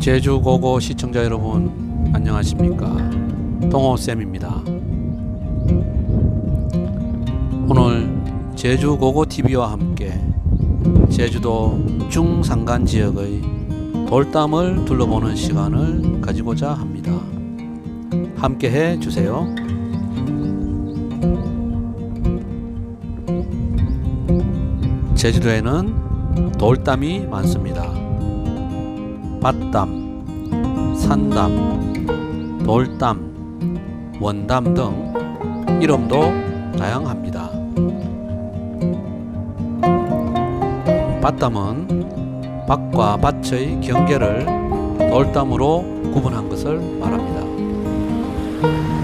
제주 고고 시청자 여러분 안녕하십니까? 동호쌤입니다. 오늘 제주 고고 TV와 함께 제주도 중산간 지역의 돌담을 둘러보는 시간을 가지고자 합니다. 함께 해 주세요. 제주도에는 돌담이 많습니다 밭담, 산담, 돌담, 원담 등 이름도 다양합니다. 밭담은 밭과 밭의 경계를 돌담으로 구분한 것을 말합니다.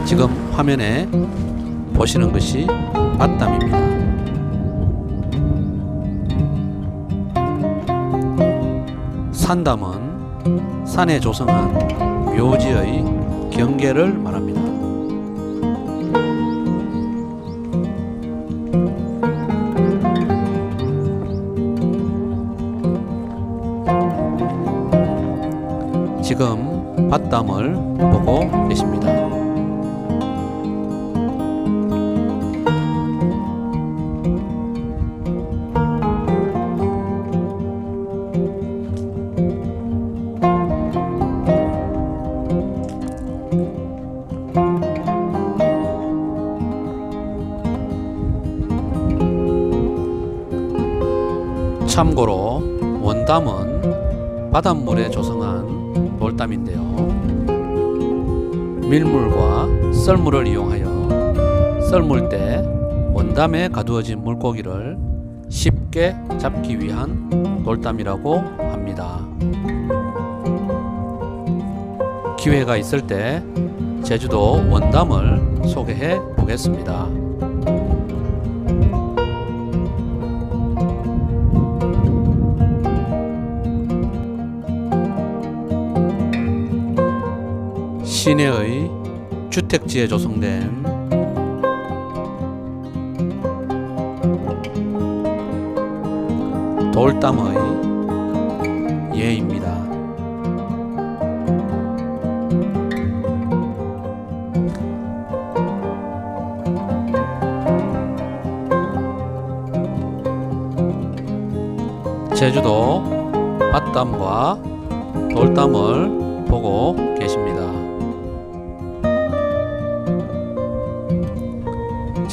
지금 화면에 보시는 것이 밭담입니다. 산담은 산에 조성한 묘지의 경계를 말합니다. 지금 밭담을 보고 계십니다. 참고로 원담은 바닷물에 조성한 돌담인데요. 밀물과 썰물을 이용하여 썰물 때 원담에 가두어진 물고기를 쉽게 잡기 위한 돌담이라고 합니다. 기회가 있을 때 제주도 원담을 소개해 보겠습니다. 시내의 주택지에 조성된 돌담의 예입니다. 제주도 밭담과 돌담을 보고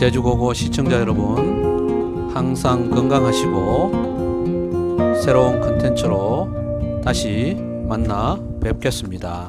제주고고 시청자 여러분 항상 건강하시고 새로운 컨텐츠로 다시 만나 뵙겠습니다.